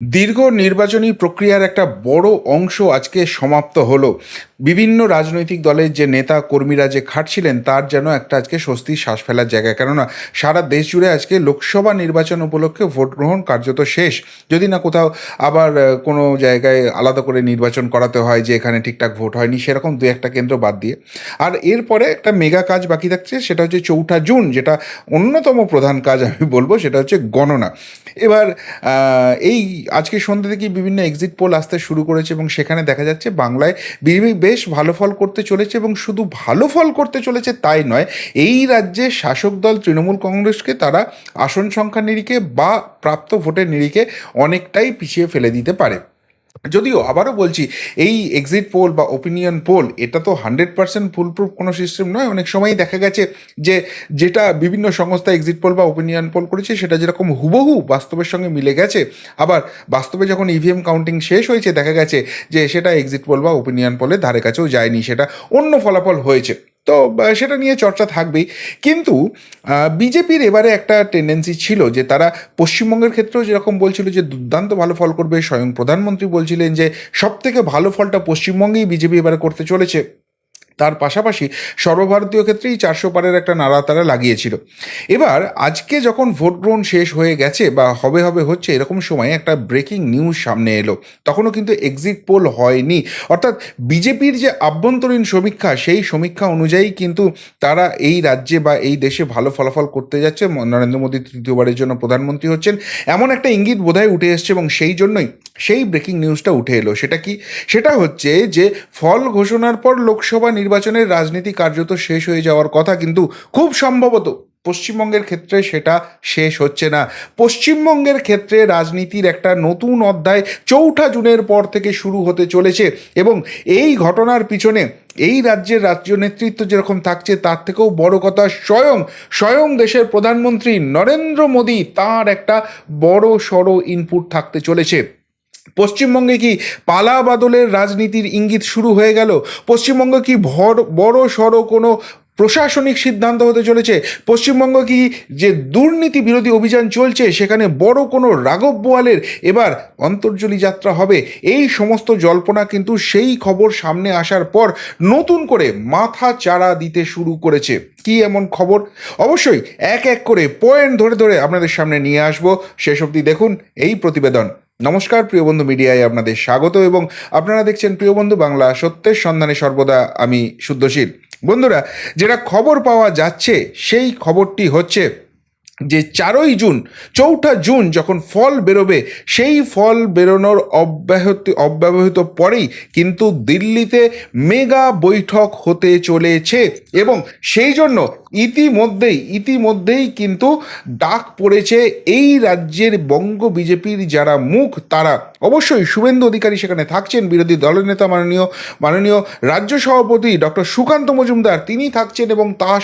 দীর্ঘ নির্বাচনী প্রক্রিয়ার একটা বড় অংশ আজকে সমাপ্ত হলো। বিভিন্ন রাজনৈতিক দলের যে নেতা কর্মীরা যে খাটছিলেন, তার যেন একটা আজকে স্বস্তির শ্বাস ফেলার জায়গা। কেননা, সারা দেশ জুড়ে আজকে লোকসভা নির্বাচন উপলক্ষে ভোট গ্রহণ কার্যত শেষ। যদি না কোথাও আবার কোনো জায়গায় আলাদা করে নির্বাচন করাতে হয়, যে এখানে ঠিকঠাক ভোট হয়নি, সেরকম দু একটা কেন্দ্র বাদ দিয়ে। আর এরপরে একটা মেগা কাজ বাকি থাকছে, সেটা হচ্ছে চৌঠা জুন, যেটা অন্যতম প্রধান কাজ আমি বলব, সেটা হচ্ছে গণনা। এবার এই আজকে সন্ধ্যে থেকেই বিভিন্ন এক্সিট পোল আসতে শুরু করেছে এবং সেখানে দেখা যাচ্ছে বাংলায় বিজেপি বেশ ভালো ফল করতে চলেছে এবং শুধু ভালো ফল করতে চলেছে তাই নয়, এই রাজ্যে শাসক দল তৃণমূল কংগ্রেসকে তারা আসন সংখ্যা নিরিখে বা প্রাপ্ত ভোটের নিরিখে অনেকটাই পিছিয়ে ফেলে দিতে পারে। যদিও আবারও বলছি, এই এক্সিট পোল বা ওপিনিয়ন পোল এটা তো হান্ড্রেড পার্সেন্ট ফুলপ্রুফ কোনো সিস্টেম নয়। অনেক সময়ই দেখা গেছে যে, যেটা বিভিন্ন সংস্থা এক্সিট পোল বা ওপিনিয়ন পোল করেছে, সেটা যেরকম হুবহু বাস্তবের সঙ্গে মিলে গেছে। আবার বাস্তবে যখন ইভিএম কাউন্টিং শেষ হয়েছে, দেখা গেছে যে, সেটা এক্সিট পোল বা ওপিনিয়ন পোলের ধারে কাছেও যায়নি, সেটা অন্য ফলাফল হয়েছে। তো সেটা নিয়ে চর্চা থাকবেই। কিন্তু বিজেপির এবারে একটা টেন্ডেন্সি ছিল যে তারা পশ্চিমবঙ্গের ক্ষেত্রেও যেরকম বলছিল যে দুর্দান্ত ভালো ফল করবে, স্বয়ং প্রধানমন্ত্রী বলছিলেন যে সব থেকে ভালো ফলটা পশ্চিমবঙ্গেই বিজেপি এবারে করতে চলেছে। তার পাশাপাশি সর্বভারতীয় ক্ষেত্রেই চারশো পারের একটা নাড়া তারা লাগিয়েছিল। এবার আজকে যখন ভোট গ্রহণ শেষ হয়ে গেছে বা হবে হবে হচ্ছে এরকম সময় একটা ব্রেকিং নিউজ সামনে এলো। তখনও কিন্তু এক্সিট পোল হয়নি। অর্থাৎ বিজেপির যে আভ্যন্তরীণ সমীক্ষা, সেই সমীক্ষা অনুযায়ী কিন্তু তারা এই রাজ্যে বা এই দেশে ভালো ফলাফল করতে যাচ্ছে। নরেন্দ্র মোদী তৃতীয়বারের জন্য প্রধানমন্ত্রী হচ্ছেন। এমন একটা ইঙ্গিত বোধহয় উঠে এসছে এবং সেই জন্যই সেই ব্রেকিং নিউজটা উঠে এলো। সেটা কি? সেটা হচ্ছে যে ফল ঘোষণার পর লোকসভা নির্বাচনের রাজনীতি কার্যত শেষ হয়ে যাওয়ার কথা, কিন্তু খুব সম্ভবত পশ্চিমবঙ্গের ক্ষেত্রে সেটা শেষ হচ্ছে না। পশ্চিমবঙ্গের ক্ষেত্রে রাজনীতির একটা নতুন অধ্যায় চৌঠা জুনের পর থেকে শুরু হতে চলেছে এবং এই ঘটনার পিছনে এই রাজ্যের রাজ্য নেতৃত্ব যেরকম থাকছে, তার থেকেও বড় কথা স্বয়ং স্বয়ং দেশের প্রধানমন্ত্রী নরেন্দ্র মোদী, তার একটা বড় সড়ো ইনপুট থাকতে চলেছে। পশ্চিমবঙ্গে কি পালা বাদলের রাজনীতির ইঙ্গিত শুরু হয়ে গেল? পশ্চিমবঙ্গ কি ভর, বড় সড়ো কোনো প্রশাসনিক সিদ্ধান্ত হতে চলেছে? পশ্চিমবঙ্গ কি যে দুর্নীতি বিরোধী অভিযান চলছে, সেখানে বড় কোনো রাঘব বোয়ালের এবার অন্তর্জলি যাত্রা হবে? এই সমস্ত জল্পনা কিন্তু সেই খবর সামনে আসার পর নতুন করে মাথা চাড়া দিতে শুরু করেছে। কি এমন খবর? অবশ্যই এক এক করে পয়েন্ট ধরে ধরে আপনাদের সামনে নিয়ে আসব। শেষ অবধি দেখুন এই প্রতিবেদন। নমস্কার, প্রিয় বন্ধু মিডিয়ায় আপনাদের স্বাগত এবং আপনারা দেখছেন প্রিয় বন্ধু বাংলা সত্যের সন্ধানে সর্বদা আমি শুদ্ধশীল। বন্ধুরা, যেটা খবর পাওয়া যাচ্ছে সেই খবরটি হচ্ছে যে চারই জুন, চৌঠা জুন যখন ফল বেরোবে, সেই ফল বেরোনোর অব্যাহত অব্যবহৃত পরেই কিন্তু দিল্লিতে মেগা বৈঠক হতে চলেছে এবং সেই জন্য ইতিমধ্যেই ইতিমধ্যেই কিন্তু ডাক পড়েছে এই রাজ্যের বঙ্গ বিজেপির যারা মুখ, তারা। অবশ্যই শুভেন্দু অধিকারী সেখানে থাকছেন, বিরোধী দলনেতা মাননীয় মাননীয় রাজ্য সভাপতি ডক্টর সুকান্ত মজুমদার, তিনি থাকছেন এবং তার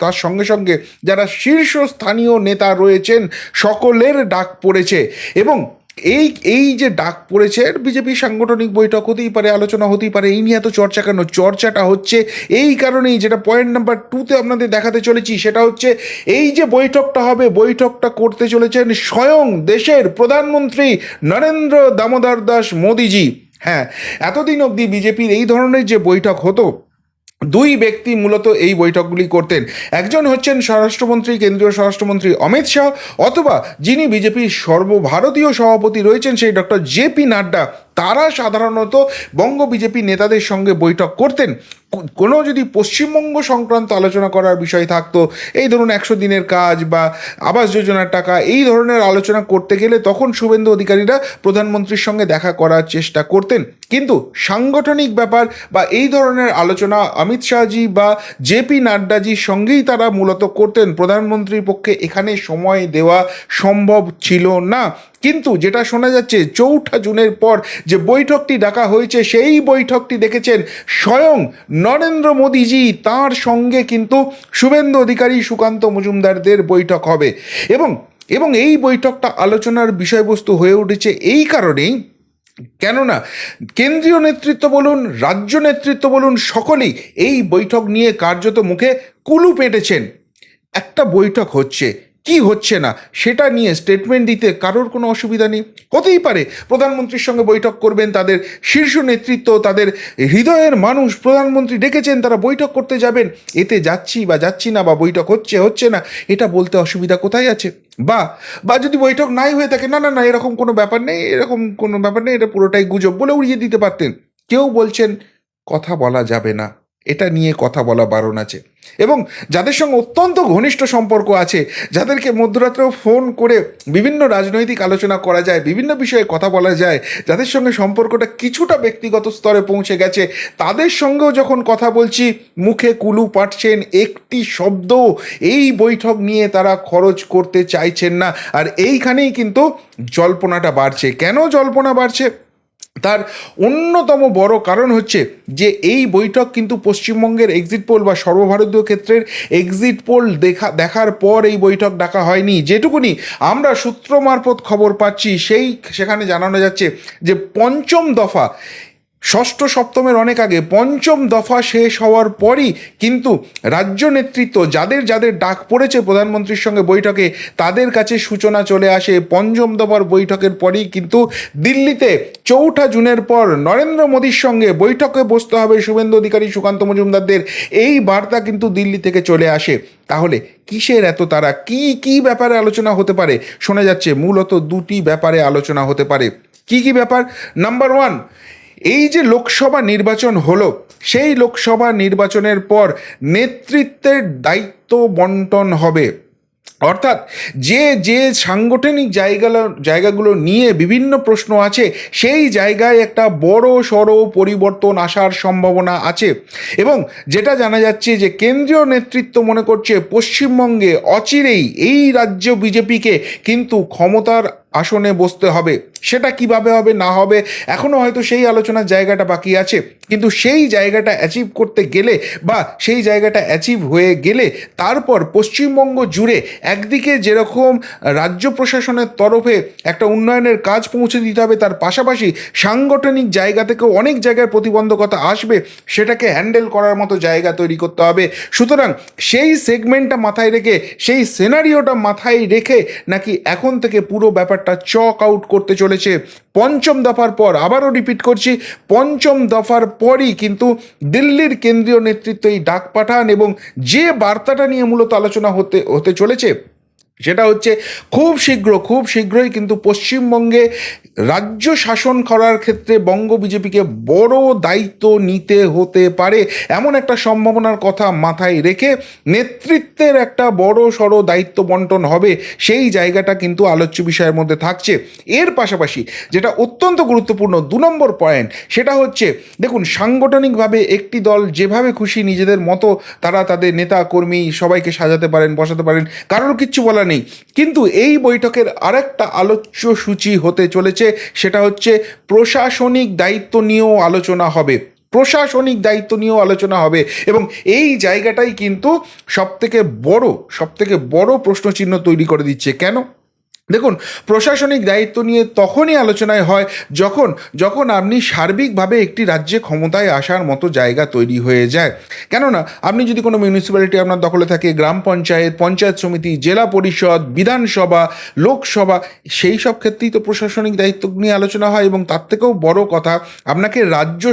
তার সঙ্গে সঙ্গে যারা শীর্ষস্থানীয় নেতা রয়েছেন, সকলের ডাক পড়েছে। এবং এই এই যে ডাক পড়েছে বিজেপি সাংগঠনিক বৈঠক হতেই পারে, আলোচনা হতেই পারে, এই নিয়ে এত চর্চা কেন? চর্চাটা হচ্ছে এই কারণেই যেটা পয়েন্ট নাম্বার টুতে আপনাদের দেখাতে চলেছি, সেটা হচ্ছে এই যে বৈঠকটা হবে, বৈঠকটা করতে চলেছেন স্বয়ং দেশের প্রধানমন্ত্রী নরেন্দ্র দামোদর দাস মোদিজি। হ্যাঁ এতদিন অবধি বিজেপির এই ধরনের যে বৈঠক হতো দুই ব্যক্তি মূলত এই বৈঠকগুলি করতেন। একজন হচ্ছেন স্বরাষ্ট্রমন্ত্রী, কেন্দ্রীয় স্বরাষ্ট্রমন্ত্রী অমিত শাহ, অথবা যিনি বিজেপির সর্বভারতীয় সভাপতি রয়েছেন সেই ডক্টর জে পি নাড্ডা। তারা সাধারণত বঙ্গ বিজেপি নেতাদের সঙ্গে বৈঠক করতেন। কোনো যদি পশ্চিমবঙ্গ সংক্রান্ত আলোচনা করার বিষয় থাকতো, এই ধরুন একশো দিনের কাজ বা আবাস যোজনার টাকা, এই ধরনের আলোচনা করতে গেলে তখন শুভেন্দু অধিকারীরা প্রধানমন্ত্রীর সঙ্গে দেখা করার চেষ্টা করতেন। কিন্তু সাংগঠনিক ব্যাপার বা এই ধরনের আলোচনা অমিত শাহজি বা জেপি নাড্ডাজির সঙ্গেই তারা মূলত করতেন। প্রধানমন্ত্রীর পক্ষে এখানে সময় দেওয়া সম্ভব ছিল না। কিন্তু যেটা শোনা যাচ্ছে, চৌঠা জুনের পর যে বৈঠকটি ডাকা হয়েছে, সেই বৈঠকটি দেখেছেন স্বয়ং নরেন্দ্র মোদীজি। তার সঙ্গে কিন্তু শুভেন্দু অধিকারী সুকান্ত মজুমদারদের বৈঠক হবে। এবং এবং এই বৈঠকটা আলোচনার বিষয়বস্তু হয়ে উঠেছে এই কারণেই। কেননা, কেন্দ্রীয় নেতৃত্ব বলুন, রাজ্য নেতৃত্ব বলুন, সকলেই এই বৈঠক নিয়ে কার্যত মুখে কুলু পেটেছেন। একটা বৈঠক হচ্ছে। কি হচ্ছে না? সেটা নিয়ে স্টেটমেন্ট দিতে কারোর কোনো অসুবিধা নেই। হতেই পারে প্রধানমন্ত্রীর সঙ্গে বৈঠক করবেন, তাদের শীর্ষ নেতৃত্ব, তাদের হৃদয়ের মানুষ প্রধানমন্ত্রী ডেকেছেন, তারা বৈঠক করতে যাবেন। এতে যাচ্ছি বা যাচ্ছি না বা বৈঠক হচ্ছে হচ্ছে না, এটা বলতে অসুবিধা কোথায় আছে? বা বা যদি বৈঠক নাই হয়ে থাকে, না না না, এরকম কোনো ব্যাপার নেই, এরকম কোনো ব্যাপার নেই, এটা পুরোটাই গুজব বলে উড়িয়ে দিতে পারতেন। কেউ বলছেন, কথা বলা যাবে না। এটা নিয়ে কথা বলা বারণ আছে। এবং যাদের সঙ্গে অত্যন্ত ঘনিষ্ঠ সম্পর্ক আছে, যাদেরকে মধ্যরাত্রেও ফোন করে বিভিন্ন রাজনৈতিক আলোচনা করা যায়, বিভিন্ন বিষয়ে কথা বলা যায়, যাদের সঙ্গে সম্পর্কটা কিছুটা ব্যক্তিগত স্তরে পৌঁছে গেছে, তাদের সঙ্গেও যখন কথা বলছি, মুখে কুলু পাঠছেন একটি শব্দ এই বৈঠক নিয়ে তারা খরচ করতে চাইছেন না। আর এইখানেই কিন্তু জল্পনাটা বাড়ছে। কেন জল্পনা বাড়ছে? তার অন্যতম বড় কারণ হচ্ছে যে এই বৈঠক কিন্তু পশ্চিমবঙ্গের এক্সিট পোল বা সর্বভারতীয় ক্ষেত্রের এক্সিট পোল দেখা, দেখার পর এই বৈঠক ডাকা হয়নি। যেটুকুনি আমরা সূত্র মারফত খবর পাচ্ছি, সেই, সেখানে জানানো যাচ্ছে যে পঞ্চম দফা ষষ্ঠ সপ্তমের অনেক আগে পঞ্চম দফা শেষ হওয়ার পরই কিন্তু রাজ্য নেতৃত্ব যাদের যাদের ডাক পড়েছে প্রধানমন্ত্রীর সঙ্গে বৈঠকে, তাদের কাছে সূচনা চলে আসে। পঞ্চম দফার বৈঠকের পরই কিন্তু দিল্লিতে চৌঠা জুনের পর নরেন্দ্র মোদীর সঙ্গে বৈঠকে বসতে হবে শুভেন্দু অধিকারী, সুকান্ত মজুমদারদের। এই বার্তা কিন্তু দিল্লি থেকে চলে আসে। তাহলে কিসের এত তারা? কি কি ব্যাপারে আলোচনা হতে পারে? শোনা যাচ্ছে মূলত দুটি ব্যাপারে আলোচনা হতে পারে। কি কি ব্যাপার? নাম্বার ওয়ান এই যে লোকসভা নির্বাচন হলো, সেই লোকসভা নির্বাচনের পর নেতৃত্বের দায়িত্ব বন্টন হবে। অর্থাৎ যে যে সাংগঠনিক জায়গাগুলো জায়গাগুলো নিয়ে বিভিন্ন প্রশ্ন আছে, সেই জায়গায় একটা বড় সড়ো পরিবর্তন আসার সম্ভাবনা আছে। এবং যেটা জানা যাচ্ছে যে, কেন্দ্রীয় নেতৃত্ব মনে করছে পশ্চিমবঙ্গে অচিরেই এই রাজ্য বিজেপিকে কিন্তু ক্ষমতার আসনে বসতে হবে। সেটা কীভাবে হবে, না হবে এখনও হয়তো সেই আলোচনার জায়গাটা বাকি আছে। কিন্তু সেই জায়গাটা অ্যাচিভ করতে গেলে বা সেই জায়গাটা অ্যাচিভ হয়ে গেলে তারপর পশ্চিমবঙ্গ জুড়ে একদিকে যেরকম রাজ্য প্রশাসনের তরফে একটা উন্নয়নের কাজ পৌঁছে দিতে হবে, তার পাশাপাশি সাংগঠনিক জায়গা থেকেও অনেক জায়গায় প্রতিবন্ধকতা আসবে, সেটাকে হ্যান্ডেল করার মতো জায়গা তৈরি করতে হবে। সুতরাং সেই সেগমেন্টটা মাথায় রেখে, সেই সিনারিওটা মাথায় রেখে নাকি এখন থেকে পুরো ব্যাপারটা চক আউট করতে চলেছে। পঞ্চম দফার পর আবারও রিপিট করছি, পঞ্চম দফার পরই কিন্তু দিল্লির কেন্দ্রীয় নেতৃত্ব এই ডাক পাঠান এবং যে বার্তাটা নিয়ে মূলত আলোচনা হতে হতে চলেছে সেটা হচ্ছে খুব শীঘ্র, খুব শীঘ্রই কিন্তু পশ্চিমবঙ্গে রাজ্য শাসন করার ক্ষেত্রে বঙ্গ বিজেপিকে বড় দায়িত্ব নিতে হতে পারে এমন একটা সম্ভাবনার কথা মাথায় রেখে নেতৃত্বের একটা বড় সড়ো দায়িত্ব বন্টন হবে সেই জায়গাটা কিন্তু আলোচ্য বিষয়ের মধ্যে থাকছে। এর পাশাপাশি যেটা অত্যন্ত গুরুত্বপূর্ণ দু নম্বর পয়েন্ট সেটা হচ্ছে, দেখুন, সাংগঠনিকভাবে একটি দল যেভাবে খুশি নিজেদের মতো তারা তাদের নেতা কর্মী সবাইকে সাজাতে পারেন, বসাতে পারেন, কারোর কিচ্ছু বলা নেই। কিন্তু এই বৈঠকের আরেকটা আলোচ্য সূচি হতে চলেছে, সেটা হচ্ছে প্রশাসনিক দায়িত্ব নিয়েও আলোচনা হবে। প্রশাসনিক দায়িত্ব নিয়েও আলোচনা হবে এবং এই জায়গাটাই কিন্তু সবথেকে বড় সবথেকে বড় প্রশ্নচিহ্ন তৈরি করে দিচ্ছে। কেন? দেখুন, প্রশাসনিক দায়িত্ব নিয়ে তখনই আলোচনায় হয় যখন যখন আপনি সার্বিকভাবে একটি রাজ্যে ক্ষমতায় আসার মতো জায়গা তৈরি হয়ে যায়। কেননা, আপনি যদি কোনো মিউনিসিপ্যালিটি আপনার দখলে থাকে, গ্রাম পঞ্চায়েত পঞ্চায়েত সমিতি, জেলা পরিষদ, বিধানসভা, লোকসভা, সেই সব ক্ষেত্রেই তো প্রশাসনিক দায়িত্ব নিয়ে আলোচনা হয় এবং তার থেকেও বড় কথা, আপনাকে রাজ্য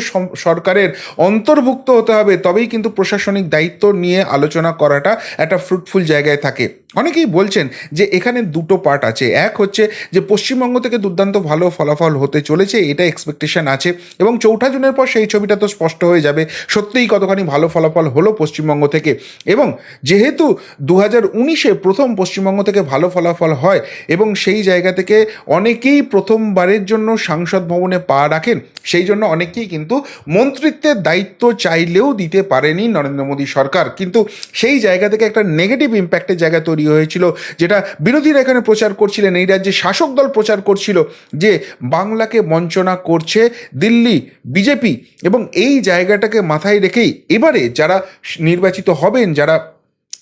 সরকারের অন্তর্ভুক্ত হতে হবে, তবেই কিন্তু প্রশাসনিক দায়িত্ব নিয়ে আলোচনা করাটা একটা ফ্রুটফুল জায়গায় থাকে। অনেকেই বলছেন যে এখানে দুটো পার্ট আছে। এক হচ্ছে যে পশ্চিমবঙ্গ থেকে দুর্দান্ত ভালো ফলাফল হতে চলেছে, এটা এক্সপেকটেশন আছে এবং চৌঠা জুনের পর সেই ছবিটা তো স্পষ্ট হয়ে যাবে। সত্যিই কতখানি ভালো ফলাফল হলো পশ্চিমবঙ্গ থেকে এবং যেহেতু দু হাজার উনিশে প্রথম পশ্চিমবঙ্গ থেকে ভালো ফলাফল হয় এবং সেই জায়গা থেকে অনেকেই প্রথমবারের জন্য সাংসদ ভবনে পা রাখেন, সেই জন্য অনেকেই কিন্তু মন্ত্রিত্বের দায়িত্ব চাইলেও দিতে পারেনি নরেন্দ্র মোদী সরকার। কিন্তু সেই জায়গা থেকে একটা নেগেটিভ ইম্প্যাক্টের জায়গা তৈরি হয়েছিল, যেটা বিরোধীরা এখানে প্রচার করছিলেন। এই রাজ্যে শাসক দল প্রচার করছিল যে বাংলাকে বঞ্চনা করছে দিল্লি, বিজেপি এবং এই জায়গাটাকে মাথায় রেখেই এবারে যারা নির্বাচিত হবেন, যারা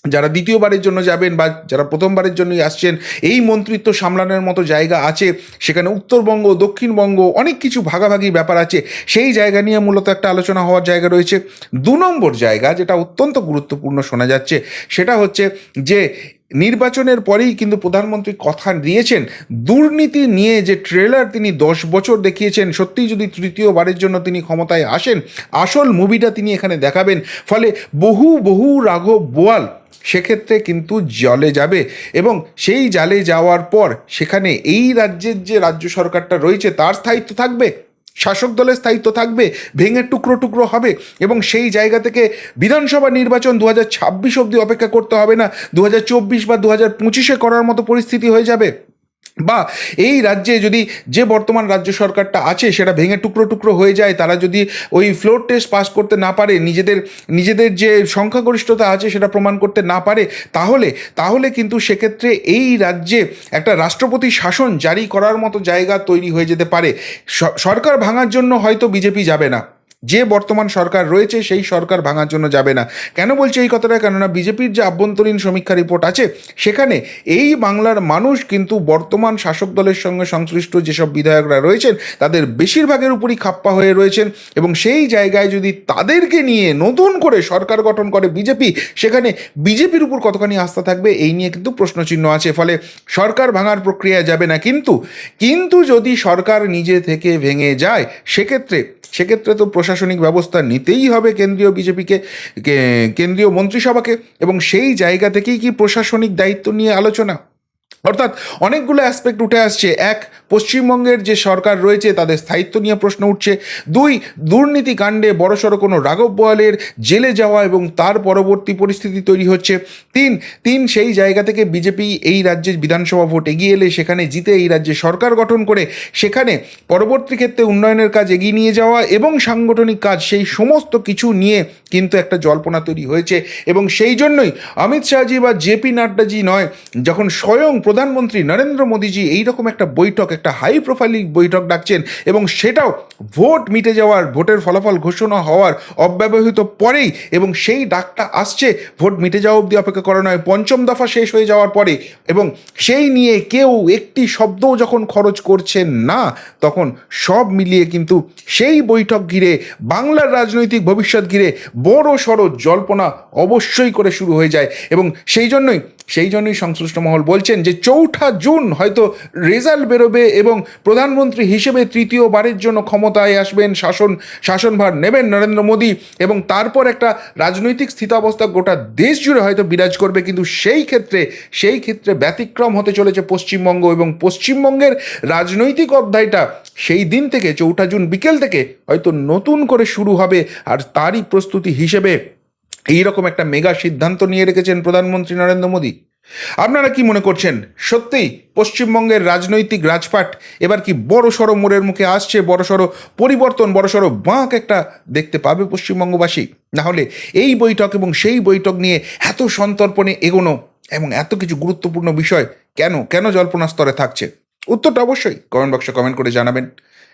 যারা দ্বিতীয়বারের জন্য যাবেন বা যারা প্রথমবারের জন্যই আসছেন, এই মন্ত্রিত্ব সামলানোর মতো জায়গা আছে। সেখানে উত্তরবঙ্গ, দক্ষিণবঙ্গ অনেক কিছু ভাগাভাগি ব্যাপার আছে। সেই জায়গা নিয়ে মূলত একটা আলোচনা হওয়ার জায়গা রয়েছে। দু নম্বর জায়গা যেটা অত্যন্ত গুরুত্বপূর্ণ শোনা যাচ্ছে, সেটা হচ্ছে যে নির্বাচনের পরেই কিন্তু প্রধানমন্ত্রী কথা দিয়েছেন। দুর্নীতি নিয়ে যে ট্রেলার তিনি দশ বছর দেখিয়েছেন, সত্যিই যদি তৃতীয়বারের জন্য তিনি ক্ষমতায় আসেন, আসল মুভিটা তিনি এখানে দেখাবেন। ফলে বহু বহু রাঘব বোয়াল সেক্ষেত্রে কিন্তু জলে যাবে এবং সেই জালে যাওয়ার পর সেখানে এই রাজ্যের যে রাজ্য সরকারটা রয়েছে, তার স্থায়িত্ব থাকবে? শাসক দলের স্থায়িত্ব থাকবে, ভেঙে টুকরো টুকরো হবে এবং সেই জায়গা থেকে বিধানসভা নির্বাচন দু হাজার ছাব্বিশ অবধি অপেক্ষা করতে হবে না। দু হাজার চব্বিশ বা দু হাজার পঁচিশে করার মতো পরিস্থিতি হয়ে যাবে। বা এই রাজ্যে যদি যে বর্তমান রাজ্য সরকারটা আছে সেটা ভেঙে টুকরো টুকরো হয়ে যায়, তারা যদি ওই ফ্লোর টেস্ট পাস করতে না পারে, নিজেদের নিজেদের যে সংখ্যাগরিষ্ঠতা আছে সেটা প্রমাণ করতে না পারে, তাহলে তাহলে কিন্তু সেক্ষেত্রে এই রাজ্যে একটা রাষ্ট্রপতি শাসন জারি করার মতো জায়গা তৈরি হয়ে যেতে পারে। সরকার ভাঙার জন্য হয়তো বিজেপি যাবে না। যে বর্তমান সরকার রয়েছে, সেই সরকার ভাঙার জন্য যাবে না। কেন বলছি এই কথাটা? কেননা বিজেপির যে আভ্যন্তরীণ সমীক্ষা রিপোর্ট আছে, সেখানে এই বাংলার মানুষ কিন্তু বর্তমান শাসক দলের সঙ্গে সংশ্লিষ্ট যেসব বিধায়করা রয়েছেন, তাদের বেশিরভাগের উপরই খাপ্পা হয়ে রয়েছেন এবং সেই জায়গায় যদি তাদেরকে নিয়ে নতুন করে সরকার গঠন করে বিজেপি, সেখানে বিজেপির উপর কতখানি আস্থা থাকবে, এই নিয়ে কিন্তু প্রশ্নচিহ্ন আছে। ফলে সরকার ভাঙার প্রক্রিয়া যাবে না। কিন্তু কিন্তু যদি সরকার নিজে থেকে ভেঙে যায়, সেক্ষেত্রে সেক্ষেত্রে তো প্রশাসনিক ব্যবস্থা নিতেই হবে কেন্দ্রীয় বিজেপিকে কেন্দ্রীয় মন্ত্রিসভাকে, এবং সেই জায়গা থেকেই কি প্রশাসনিক দায়িত্ব নিয়ে আলোচনা? অর্থাৎ অনেকগুলো অ্যাসপেক্ট উঠে আসছে। এক, পশ্চিমবঙ্গের যে সরকার রয়েছে, তাদের স্থায়িত্ব নিয়ে প্রশ্ন উঠছে। দুই, দুর্নীতি কাণ্ডে বড়সড় কোনো রাঘব বোয়ালের জেলে যাওয়া এবং তার পরবর্তী পরিস্থিতি তৈরি হচ্ছে। তিন তিন সেই জায়গা থেকে বিজেপি এই রাজ্যের বিধানসভা ভোট এগিয়ে এলে সেখানে জিতে এই রাজ্যে সরকার গঠন করে, সেখানে পরবর্তী ক্ষেত্রে উন্নয়নের কাজ এগিয়ে নিয়ে যাওয়া এবং সাংগঠনিক কাজ সেই সমস্ত কিছু নিয়ে কিন্তু একটা জল্পনা তৈরি হয়েছে। এবং সেই জন্যই অমিত শাহজি বা জেপি নাড্ডাজি নয়, যখন স্বয়ং প্রধানমন্ত্রী নরেন্দ্র মোদীজি এইরকম একটা বৈঠক, একটা হাই প্রোফাইল বৈঠক ডাকছেন এবং সেটাও ভোট মিটে যাওয়ার, ভোটের ফলাফল ঘোষণা হওয়ার অব্যবহিত পরেই এবং সেই ডাকটা আসছে, ভোট মিটে যাওয়া অবধি অপেক্ষা করা নয়, পঞ্চম দফা শেষ হয়ে যাওয়ার পরে এবং সেই নিয়ে কেউ একটি শব্দও যখন খরচ করছেন না, তখন সব মিলিয়ে কিন্তু সেই বৈঠক ঘিরে, বাংলার রাজনৈতিক ভবিষ্যৎ ঘিরে বড় সড় জল্পনা অবশ্যই করে শুরু হয়ে যায় এবং সেই জন্যই সেই জন্যই সংশ্লিষ্ট মহল বলছেন যে চৌঠা জুন হয়তো রেজাল্ট বেরোবে এবং প্রধানমন্ত্রী হিসেবে তৃতীয়বারের জন্য ক্ষমতায় আসবেন, শাসন, শাসনভার নেবেন নরেন্দ্র মোদী এবং তারপর একটা রাজনৈতিক স্থিতাবস্থা গোটা দেশ জুড়ে হয়তো বিরাজ করবে। কিন্তু সেই ক্ষেত্রে সেই ক্ষেত্রে ব্যতিক্রম হতে চলেছে পশ্চিমবঙ্গ এবং পশ্চিমবঙ্গের রাজনৈতিক অধ্যায়টা সেই দিন থেকে, চৌঠা জুন বিকেল থেকে হয়তো নতুন করে শুরু হবে আর তারই প্রস্তুতি হিসেবে এইরকম একটা মেগা সিদ্ধান্ত নিয়ে রেখেছেন প্রধানমন্ত্রী নরেন্দ্র মোদী। আপনারা কি মনে করছেন? সত্যিই পশ্চিমবঙ্গের রাজনৈতিক রাজপাট এবার কি বড় সড়ো মোড়ের মুখে আসছে? বড় সড়ো পরিবর্তন বড় সড়ো বাঁক একটা দেখতে পাবে পশ্চিমবঙ্গবাসী। না হলে এই বৈঠক এবং সেই বৈঠক নিয়ে এত সন্তর্পণে এগোনো এবং এত কিছু গুরুত্বপূর্ণ বিষয় কেন? কেন জল্পনা স্তরে থাকছে? উত্তরটা অবশ্যই কমেন্ট বক্সে কমেন্ট করে জানাবেন।